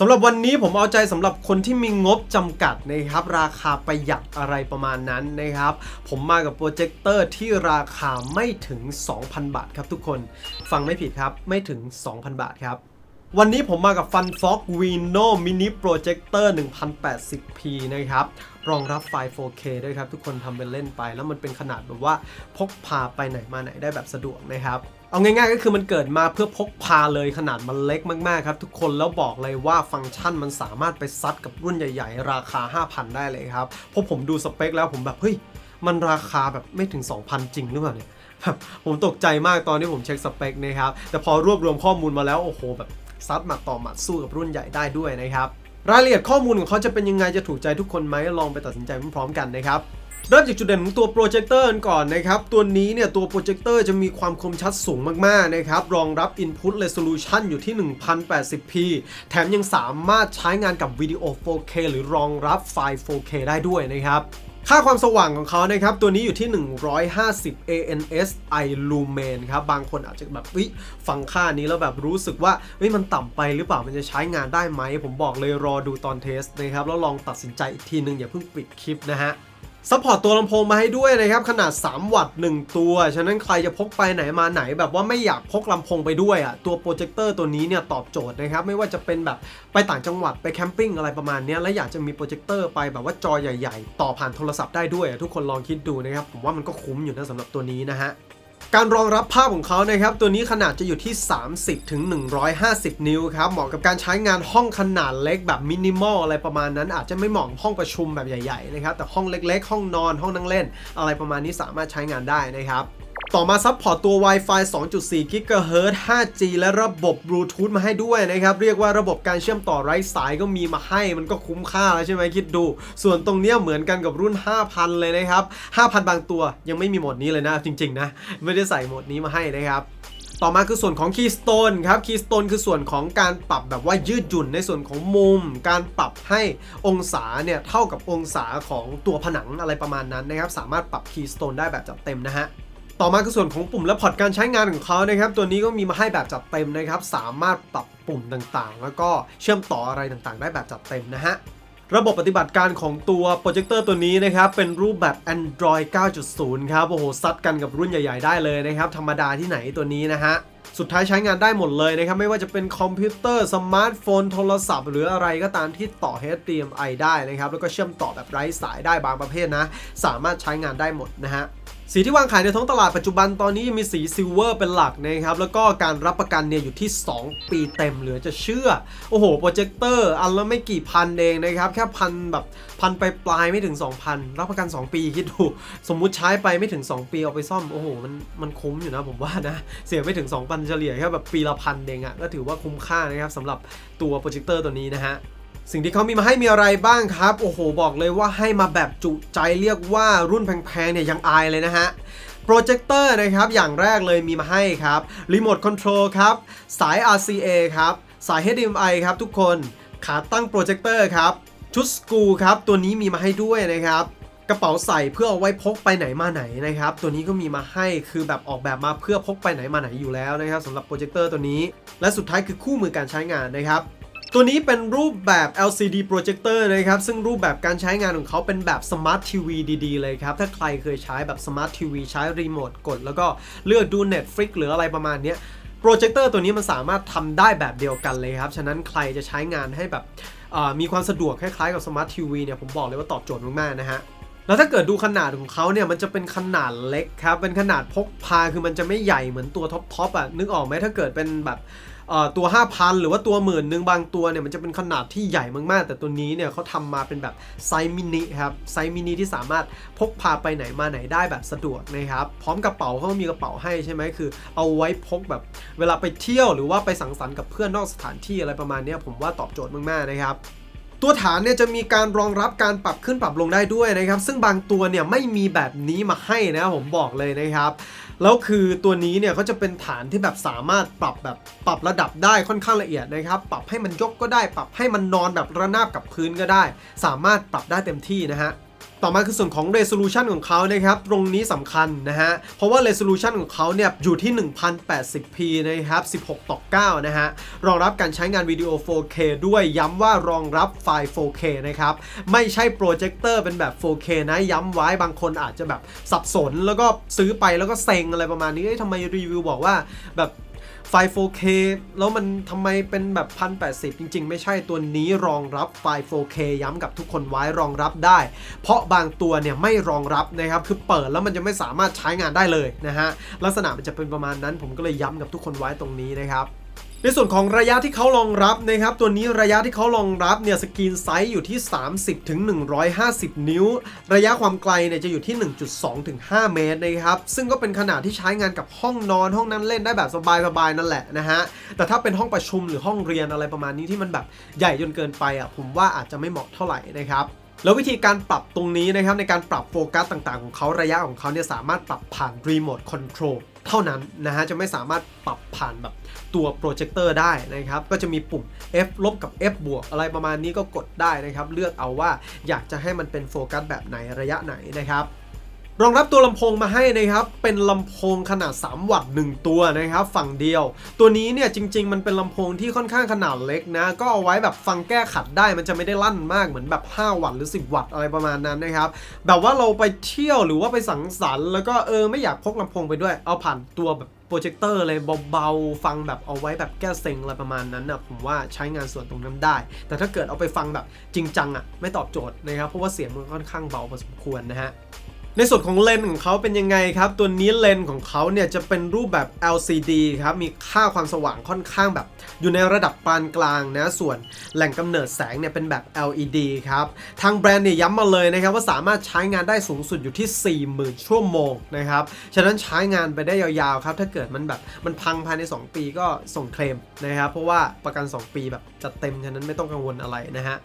สำหรับวันนี้ผมเอาใจสำหรับคนที่มีงบจำกัดนะครับ ราคาประหยัดอะไรประมาณนั้นนะครับ ผมมากับโปรเจคเตอร์ที่ราคาไม่ถึง 2,000 บาทครับทุกคน ฟังไม่ผิดครับ ไม่ถึง 2,000 บาทครับ วันนี้ผมมากับ Fun Fox Vino Mini Projector 1080p นะครับ รองรับไฟล์ 4K ด้วยครับ ทุกคนทำเป็นเล่นไป แล้วมันเป็นขนาดแบบว่าพกพาไปไหนมาไหนได้แบบสะดวกนะครับเอาง่ายๆก็คือมันเกิดมาเพื่อพกพาเลยขนาดมันเล็กมากๆครับ ทุกคนแล้วบอกเลยว่าฟังก์ชันมันสามารถไปซัดกับรุ่นใหญ่ๆ ราคา 5,000 ได้เลยครับเพราะผมดูสเปคแล้วผมแบบ เฮ้ย มันราคาแบบไม่ถึง 2,000 จริงหรือเปล่าเนี่ยผมตกใจมากตอนที่ผมเช็คสเปคนะครับ แต่พอรวบรวมข้อมูลมาแล้ว โอ้โหแบบ ซัดหมัดต่อหมัดสู้กับรุ่นใหญ่ได้ด้วยนะครับรายละเอียดข้อมูลของเขาจะเป็นยังไงจะถูกใจทุกคนไหมลองไปตัดสินใจพร้อมๆกันนะครับเริ่มจากจุดเด่นของตัวโปรเจคเตอร์ก่อนนะครับ ตัวนี้เนี่ยตัวโปรเจคเตอร์จะมีความคมชัดสูงมาก ๆ นะครับ รองรับ Input Resolution อยู่ที่ 1080p แถมยังสามารถใช้งานกับวิดีโอ 4K หรือรองรับไฟล์ 4K ได้ด้วยนะครับ ค่าความสว่างของเขานะครับ ตัวนี้อยู่ที่ 150 ANSI lumen ครับ บางคนอาจจะแบบฟังค่านี้แล้วแบบรู้สึกว่าเฮ้ยมันต่ำไปหรือเปล่ามันจะใช้งานได้ไหม ผมบอกเลยรอดูตอนเทสนะครับ แล้วลองตัดสินใจอีกทีนึงอย่าเพิ่งปิดคลิปนะฮะ ซัพพอร์ตตัวลำโพงมาให้ด้วยนะครับ ขนาด 3 วัตต์1ตัว ฉะนั้นใครจะพกไปไหนมาไหน แบบว่าไม่อยากพกลำโพงไปด้วยอะตัวโปรเจคเตอร์ตัวนี้เนี่ยตอบโจทย์นะครับ ไม่ว่าจะเป็นแบบไปต่างจังหวัดไปแคมปิ้งอะไรประมาณนี้แล้วอยากจะมีโปรเจคเตอร์ไปแบบว่าจอใหญ่ ๆ ต่อผ่านโทรศัพท์ได้ด้วย ทุกคนลองคิดดูนะครับ ผมว่ามันก็คุ้มอยู่นะสำหรับตัวนี้นะฮะ การรองรับภาพของเขานะครับ ตัวนี้ขนาดจะอยู่ที่ 30ถึง150 นิ้วครับ เหมาะกับการใช้งานห้องขนาดเล็กแบบมินิมอลอะไรประมาณนั้น อาจจะไม่เหมาะห้องประชุมแบบใหญ่ๆนะครับ แต่ห้องเล็กๆ ห้องนอนห้องนั่งเล่น อะไรประมาณนี้สามารถใช้งานได้นะครับ ต่อมาซัพพอร์ตตัว Wi-Fi 2.4 GHz 5G และระบบ Bluetooth มาให้ด้วยนะครับ เรียกว่าระบบการเชื่อมต่อไร้สายก็มีมาให้มันก็คุ้มค่าแล้วใช่ไหมคิดดู ส่วนตรงเนี้ยเหมือนกันกับรุ่น 5,000 เลยนะครับ 5,000 บางตัวยังไม่มีโหมดนี้เลยนะจริงๆนะ ไม่ได้ใส่โหมดนี้มาให้นะครับต่อมาคือส่วนของ Keystone ครับ Keystone คือส่วนของการปรับแบบว่ายืดหยุ่นในส่วนของมุม การปรับให้องศาเนี่ยเท่ากับองศาของตัวผนังอะไรประมาณนั้นนะครับ สามารถปรับ Keystone ได้แบบจัดเต็มนะฮะ ต่อมาคือส่วนของปุ่มและพอร์ตการใช้งานของเขานะครับ ตัวนี้ก็มีมาให้แบบจัดเต็มนะครับ สามารถปรับปุ่มต่างๆ แล้วก็เชื่อมต่ออะไรต่างๆ ได้แบบจัดเต็มนะฮะระบบปฏิบัติการของตัวโปรเจคเตอร์ตัวนี้นะครับ เป็นรูปแบบ Android 9.0 ครับ โอ้โห ซัดกันกับรุ่นใหญ่ ๆ ได้เลยนะครับ ธรรมดาที่ไหนตัวนี้นะฮะ สุดท้ายใช้งานได้หมดเลยนะครับ ไม่ว่าจะเป็นคอมพิวเตอร์ สมาร์ทโฟน โทรศัพท์ หรืออะไรก็ตามที่ต่อ HDMI ได้นะครับ แล้วก็เชื่อมต่อแบบไร้สายได้บางประเภทนะ สามารถใช้งานได้หมดนะฮะ สีที่วางขายในท้องตลาดปัจจุบันตอนนี้มีสีซิลเวอร์เป็นหลักนะครับ แล้วก็การรับประกันเนี่ยอยู่ที่ 2 ปีเต็มเหลือจะเชื่อ โอ้โห โปรเจคเตอร์อันละไม่กี่พันเองนะครับ แค่พันแบบพันไปปลายไม่ถึง 2,000 รับประกัน 2 ปีคิดดู สมมุติใช้ไปไม่ถึง 2 ปีเอาไปซ่อม โอ้โห มันมันคุ้มอยู่นะผมว่านะ เสียไม่ถึง 2,000 เฉลี่ยแค่แบบปีละพันเองอะก็ถือว่าคุ้มค่านะครับสำหรับตัวโปรเจคเตอร์ตัวนี้นะฮะ สิ่งที่เขามีมาให้มีอะไรบ้างครับ โอ้โห บอกเลยว่าให้มาแบบจุใจเรียกว่ารุ่นแพงๆเนี่ยยังอายเลยนะฮะโปรเจคเตอร์นะครับ อย่างแรกเลยมีมาให้ครับรีโมทคอนโทรลครับ สาย RCA ครับ สาย HDMI ครับทุกคนขาตั้งโปรเจคเตอร์ครับ ชุดสกูครับ ตัวนี้มีมาให้ด้วยนะครับ กระเป๋าใส่เพื่อเอาไว้พกไปไหนมาไหนนะครับ ตัวนี้ก็มีมาให้คือแบบออกแบบมาเพื่อพกไปไหนมาไหนอยู่แล้วนะครับสำหรับโปรเจคเตอร์ตัวนี้ และสุดท้ายคือคู่มือการใช้งานนะครับ ตัวนี้เป็นรูปแบบ LCD projector นะครับ ซึ่งรูปแบบการใช้งานของเขาเป็นแบบ Smart TV ดีๆ เลยครับ ถ้าใครเคยใช้แบบ Smart TV ใช้รีโมทกด แล้วก็เลือกดู Netflix หรืออะไรประมาณนี้โปรเจคเตอร์ตัวนี้มันสามารถทำได้แบบเดียวกันเลยครับ ฉะนั้นใครจะใช้งานให้แบบมีความสะดวกคล้ายๆกับ Smart TV เนี่ยผมบอกเลยว่าตอบโจทย์มากๆนะฮะแล้วถ้าเกิดดูขนาดของเขาเนี่ยมันจะเป็นขนาดเล็กครับ เป็นขนาดพกพาคือมันจะไม่ใหญ่เหมือนตัวท็อปท็อปอะนึกออกไหมถ้าเกิดเป็นแบบ ตัว 5,000 หรือว่าตัวหมื่นหนึ่งบางตัวเนี่ยมันจะเป็นขนาดที่ใหญ่มากๆ แต่ตัวนี้เนี่ยเขาทำมาเป็นแบบไซส์มินิครับไซส์มินิที่สามารถพกพาไปไหนมาไหนได้แบบสะดวกนะครับ พร้อมกระเป๋าเขาก็มีกระเป๋าให้ใช่ไหมคือ เอาไว้พกแบบเวลาไปเที่ยวหรือว่าไปสังสรรค์กับเพื่อนนอกสถานที่อะไรประมาณนี้ผมว่าตอบโจทย์มากๆนะครับตัวฐานเนี่ยจะมีการรองรับการปรับขึ้นปรับลงได้ด้วยนะครับ ซึ่งบางตัวเนี่ยไม่มีแบบนี้มาให้นะผมบอกเลยนะครับ แล้วคือตัวนี้เนี่ยเขาจะเป็นฐานที่แบบสามารถปรับแบบปรับระดับได้ค่อนข้างละเอียดนะครับ ปรับให้มันยกก็ได้ ปรับให้มันนอนแบบระนาบกับพื้นก็ได้ สามารถปรับได้เต็มที่นะฮะ ต่อมาคือส่วนของ resolution ของเขานะครับ ตรงนี้สำคัญนะฮะ เพราะว่า resolution ของเขาเนี่ยอยู่ที่ 1080p นะครับ 16 ต่อ 9 นะฮะ รองรับการใช้งานวิดีโอ 4K ด้วย ย้ำว่ารองรับไฟล์ 4K นะครับ ไม่ใช่โปรเจคเตอร์เป็นแบบ 4K นะ ย้ำไว้บางคนอาจจะแบบสับสนแล้วก็ซื้อไปแล้วก็เซ็งอะไรประมาณนี้ทำไมรีวิวบอกว่าแบบ ไฟล์ 4K แล้วมันทำไมเป็นแบบ 1080 จริง ๆ ไม่ใช่ตัวนี้รองรับไฟล์ 4K ย้ำกับทุกคนไว้รองรับได้ เพราะบางตัวเนี่ยไม่รองรับนะครับ คือเปิดแล้วมันจะไม่สามารถใช้งานได้เลยนะฮะ ลักษณะมันจะเป็นประมาณนั้นผมก็เลยย้ำกับทุกคนไว้ตรงนี้นะครับ ในส่วนของระยะที่เขารองรับนะครับ ตัวนี้ระยะที่เขารองรับเนี่ยสกรีนไซส์อยู่ที่ 30ถึง150 นิ้ว ระยะความไกลเนี่ยจะอยู่ที่ 1.2ถึง5เมตรนะครับ ซึ่งก็เป็นขนาดที่ใช้งานกับห้องนอนห้องนั่งเล่นได้แบบสบายๆนั่นแหละนะฮะ แต่ถ้าเป็นห้องประชุมหรือห้องเรียนอะไรประมาณนี้ที่มันแบบใหญ่จนเกินไปอะผมว่าอาจจะไม่เหมาะเท่าไหร่นะครับแล้ววิธีการปรับตรงนี้นะครับในการปรับโฟกัสต่างๆของเขาระยะของเขาเนี่ยสามารถปรับผ่านรีโมทคอนโทรล เท่านั้นนะฮะจะไม่สามารถปรับผ่านแบบตัวโปรเจคเตอร์ได้นะครับ ก็จะมีปุ่ม F ลบกับ F บวกอะไรประมาณนี้ก็กดได้นะครับ เลือกเอาว่าอยากจะให้มันเป็นโฟกัสแบบไหนระยะไหนนะครับ รองรับตัวลำโพงมาให้นะครับ เป็นลำโพงขนาด 3 วัตต์ 1 ตัวนะครับ ฝั่งเดียว ตัวนี้เนี่ยจริง ๆ มันเป็นลำโพงที่ค่อนข้างขนาดเล็กนะ ก็เอาไว้แบบฟังแก้ขัดได้ มันจะไม่ได้ลั่นมากเหมือนแบบ 5 วัตต์หรือ 10 วัตต์อะไรประมาณนั้นนะครับ แบบว่าเราไปเที่ยวหรือว่าไปสังสรรค์แล้วก็เออไม่อยากพกลำโพงไปด้วย เอาผ่านตัวแบบโปรเจคเตอร์เลยเบาๆ ฟังแบบเอาไว้แบบแก้เซ็งอะไรประมาณนั้นนะผมว่าใช้งานส่วนตรงนั้นได้ แต่ถ้าเกิดเอาไปฟังแบบจริงจังอะไม่ตอบโจทย์นะครับเพราะว่าเสียงมันค่อนข้างเบาพอสมควรนะฮะ ในส่วนของเลนส์ของเขาเป็นยังไงครับ ตัวนี้เลนส์ของเขาเนี่ยจะเป็นรูปแบบ LCD ครับ มีค่าความสว่างค่อนข้างแบบ อยู่ในระดับปานกลางนะ ส่วนแหล่งกำเนิดแสงเนี่ยเป็นแบบ LED ครับ ทางแบรนด์เนี่ยย้ำมาเลยนะครับว่าสามารถใช้งานได้สูงสุดอยู่ที่ 40,000 ชั่วโมงนะครับ ฉะนั้นใช้งานไปได้ยาวๆครับ ถ้าเกิดมันแบบมันพังภายใน 2 ปีก็ส่งเคลมนะครับ เพราะว่าประกัน 2 ปีแบบจัดเต็ม ฉะนั้นไม่ต้องกังวลอะไรนะฮะ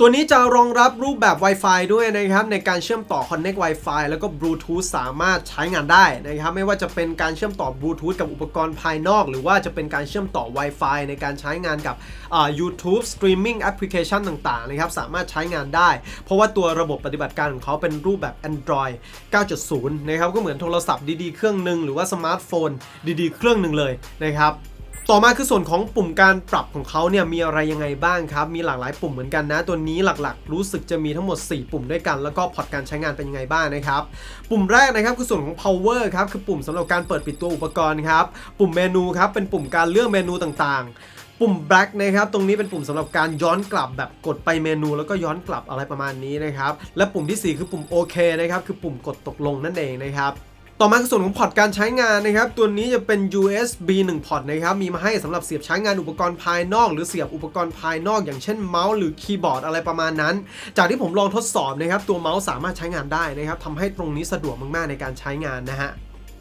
ตัวนี้จะรองรับรูปแบบ Wi-Fi ด้วยนะครับ ในการเชื่อมต่อ Connect Wi-Fi แล้วก็ Bluetooth สามารถใช้งานได้นะครับ ไม่ว่าจะเป็นการเชื่อมต่อ Bluetooth กับอุปกรณ์ภายนอก หรือว่าจะเป็นการเชื่อมต่อ Wi-Fi ในการใช้งานกับอ่า YouTube Streaming Application ต่างๆนะครับ สามารถใช้งานได้ เพราะว่าตัวระบบปฏิบัติการของเขาเป็นรูปแบบ Android 9.0 นะครับ ก็เหมือนโทรศัพท์ดีๆ เครื่องหนึ่งหรือว่าสมาร์ทโฟนดีๆ เครื่องหนึ่งเลยนะครับ ต่อมาคือส่วนของปุ่มการปรับของเขาเนี่ยมีอะไรยังไงบ้างครับ มีหลากหลายปุ่มเหมือนกันนะ ตัวนี้หลักๆ รู้สึกจะมีทั้งหมด 4 ปุ่มด้วยกัน แล้วก็พอร์ตการใช้งานเป็นยังไงบ้างนะครับ ปุ่มแรกนะครับคือส่วนของ power ครับคือปุ่มสำหรับการเปิดปิดตัวอุปกรณ์ครับ ปุ่มเมนูครับเป็นปุ่มการเลือกเมนูต่างๆ ปุ่ม black นะครับตรงนี้เป็นปุ่มสำหรับการย้อนกลับแบบกดไปเมนู แล้วก็ย้อนกลับอะไรประมาณนี้นะครับ และปุ่มที่ 4 คือปุ่มโอเคนะครับคือปุ่มกดตกลงนั่นเองนะครับ ต่อมาคือส่วนของพอร์ตการใช้งานนะครับ ตัวนี้จะเป็น USB 1 พอร์ตนะครับ มีมาให้สำหรับเสียบใช้งานอุปกรณ์ภายนอก หรือเสียบอุปกรณ์ภายนอก อย่างเช่นเมาส์หรือคีย์บอร์ดอะไรประมาณนั้น จากที่ผมลองทดสอบนะครับ ตัวเมาส์สามารถใช้งานได้นะครับทำให้ตรงนี้สะดวกมากๆในการใช้งานนะฮะ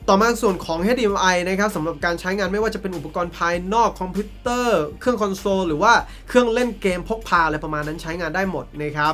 ต่อมาส่วนของ HDMI นะครับสำหรับการใช้งานไม่ว่าจะเป็นอุปกรณ์ภายนอกคอมพิวเตอร์ เครื่องคอนโซล หรือว่าเครื่องเล่นเกมพกพาอะไรประมาณนั้นใช้งานได้หมดนะครับ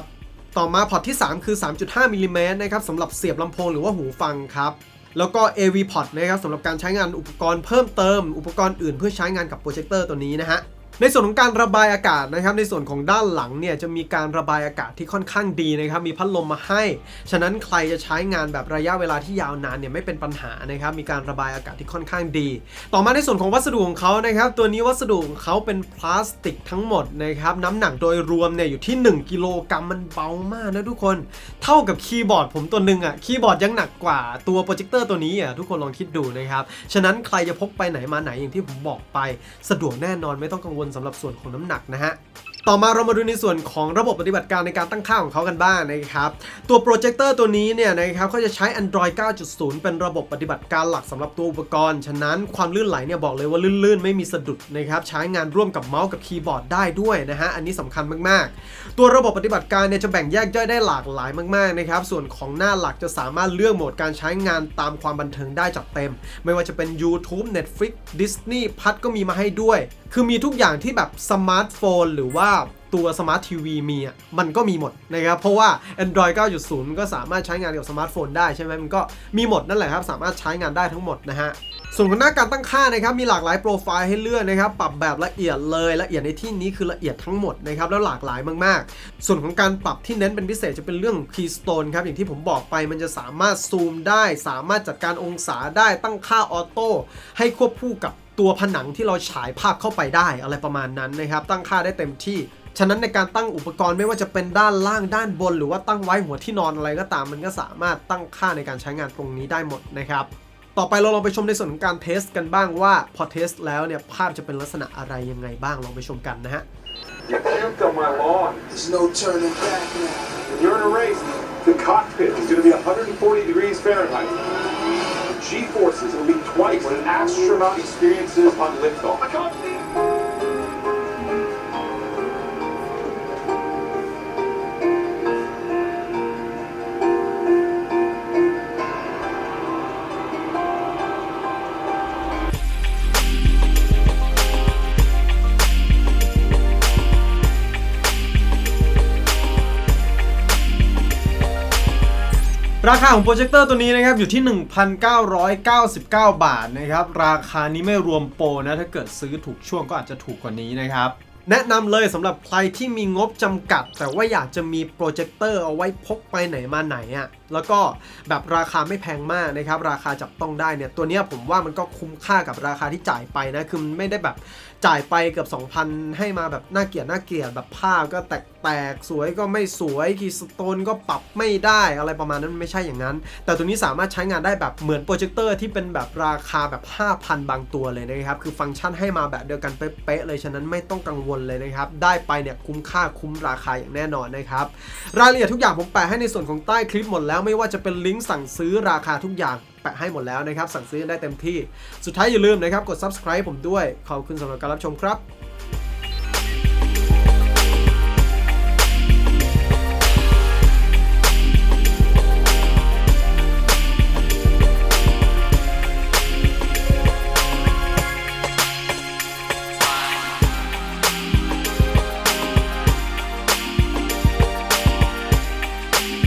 ต่อมาพอร์ตที่ 3 คือ 3.5มิลลิเมตรนะครับสำหรับเสียบลำโพงหรือว่าหูฟังครับ แล้วก็ AV Pod นะครับสำหรับการใช้งานอุปกรณ์เพิ่มเติม อุปกรณ์อื่นเพื่อใช้งานกับโปรเจคเตอร์ตัวนี้นะฮะ ในส่วนของการระบายอากาศนะครับในส่วนของด้านหลังเนี่ยจะมีการระบายอากาศที่ค่อนข้างดีนะครับมีพัดลมมาให้ ฉะนั้นใครจะใช้งานแบบระยะเวลาที่ยาวนานเนี่ยไม่เป็นปัญหานะครับมีการระบายอากาศที่ค่อนข้างดี ต่อมาในส่วนของวัสดุของเขานะครับตัวนี้วัสดุของเขาเป็นพลาสติกทั้งหมดนะครับน้ำหนักโดยรวมเนี่ยอยู่ที่ 1กิโลกรัมมันเบามากนะทุกคน เท่ากับคีย์บอร์ดผมตัวหนึ่งอะ่ะคีย์บอร์ดยังหนักกว่าตัวโปรเจคเตอร์ตัวนี้อะทุกคนลองคิดดูนะครับฉะนั้นใครจะพกไปไหนมาไหนอย่างที่ผมบอกไป สะดวกแน่นอนไม่ต้องกังวลสำหรับส่วนของน้ำหนักนะฮะต่อมาเรามาดูในส่วนของระบบปฏิบัติการในการตั้งค่าของเขากันบ้างนะครับ ตัวโปรเจคเตอร์ตัวนี้เนี่ยนะครับเขาจะใช้ Android 9.0 เป็นระบบปฏิบัติการหลักสำหรับตัวอุปกรณ์ ฉะนั้นความลื่นไหลเนี่ยบอกเลยว่าลื่นๆ ไม่มีสะดุดนะครับ ใช้งานร่วมกับเมาส์กับคีย์บอร์ดได้ด้วยนะฮะ อันนี้สำคัญมากๆ ตัวระบบปฏิบัติการเนี่ยจะแบ่งแยกย่อยได้หลากหลายมากๆนะครับ ส่วนของหน้าหลักจะสามารถเลือกโหมดการใช้งานตามความบันเทิงได้จัดเต็ม ไม่ว่าจะเป็น YouTube Netflix Disney พัดก็มีมาให้ด้วย คือมีทุกอย่างที่แบบสมาร์ทโฟนหรือว่าตัวสมาร์ททีวีมีอะมันก็มีหมดนะครับ เพราะว่า Android 9.0 มันก็สามารถใช้งานกับสมาร์ทโฟนได้ใช่ไหมมันก็มีหมดนั่นแหละครับ สามารถใช้งานได้ทั้งหมดนะฮะส่วนหน้าการตั้งค่านะครับมีหลากหลายโปรไฟล์ให้เลือกนะครับปรับแบบละเอียดเลยละเอียดในที่นี้คือละเอียดทั้งหมดนะครับแล้วหลากหลายมากๆ ส่วนของการปรับที่เน้นเป็นพิเศษจะเป็นเรื่อง Keystone ครับอย่างที่ผมบอกไปมันจะสามารถซูมได้ สามารถจัดการองศาได้ตั้งค่าออโต้ให้ควบคู่กับ ตัวผนังที่เราฉายภาพเข้าไปได้อะไรประมาณนั้นนะครับ ตั้งค่าได้เต็มที่ ฉะนั้นในการตั้งอุปกรณ์ไม่ว่าจะเป็นด้านล่างด้านบน หรือว่าตั้งไว้หัวที่นอนอะไรก็ตาม มันก็สามารถตั้งค่าในการใช้งานตรงนี้ได้หมดนะครับ ต่อไปเราลองไปชมในส่วนของการเทสกันบ้างว่าพอเทสแล้วเนี่ยภาพจะเป็นลักษณะอะไรยังไงบ้างลองไปชมกันนะฮะ You camped on my lawn. There's no turning back now. When you're in a race, the cockpit is going to be 140 degrees Fahrenheit. G-forces will be twice what an astronaut experiences on liftoff. ราคาของโปรเจคเตอร์ตัวนี้นะครับอยู่ที่ 1,999 บาทนะครับราคานี้ไม่รวมโปรนะถ้าเกิดซื้อถูกช่วงก็อาจจะถูกกว่านี้นะครับแนะนำเลยสำหรับใครที่มีงบจำกัด แต่ว่าอยากจะมีโปรเจคเตอร์เอาไว้พกไปไหนมาไหนอะ่ะแล้วก็แบบราคาไม่แพงมากนะครับ ราคาจับต้องได้เนี่ย ตัวนี้ผมว่ามันก็คุ้มค่ากับราคาที่จ่ายไปนะ คือมันไม่ได้แบบ จ่ายไปเกือบ2,000 ให้มาแบบน่าเกลียดน่าเกลียดแบบภาพก็แตกแตกสวยก็ไม่สวยคีย์สโตนก็ปรับไม่ได้อะไรประมาณนั้นไม่ใช่อย่างนั้น แต่ตัวนี้สามารถใช้งานได้แบบเหมือนโปรเจคเตอร์ที่เป็นแบบราคาแบบ 5,000 บางตัวเลยนะครับ คือฟังก์ชันให้มาแบบเดียวกันเป๊ะเลยฉะนั้นไม่ต้องกังวลเลยนะครับ ได้ไปเนี่ยคุ้มค่าคุ้มราคาอย่างแน่นอนนะครับ รายละเอียดทุกอย่างผมแปะให้ในส่วนของใต้คลิปหมดแล้วไม่ว่าจะเป็นลิงก์สั่งซื้อราคาทุกอย่าง แปะให้หมดแล้วนะครับ สั่งซื้อได้เต็มที่ สุดท้ายอย่าลืมนะครับ กด subscribe ผมด้วย ขอบคุณสำหรับการรับชมครับ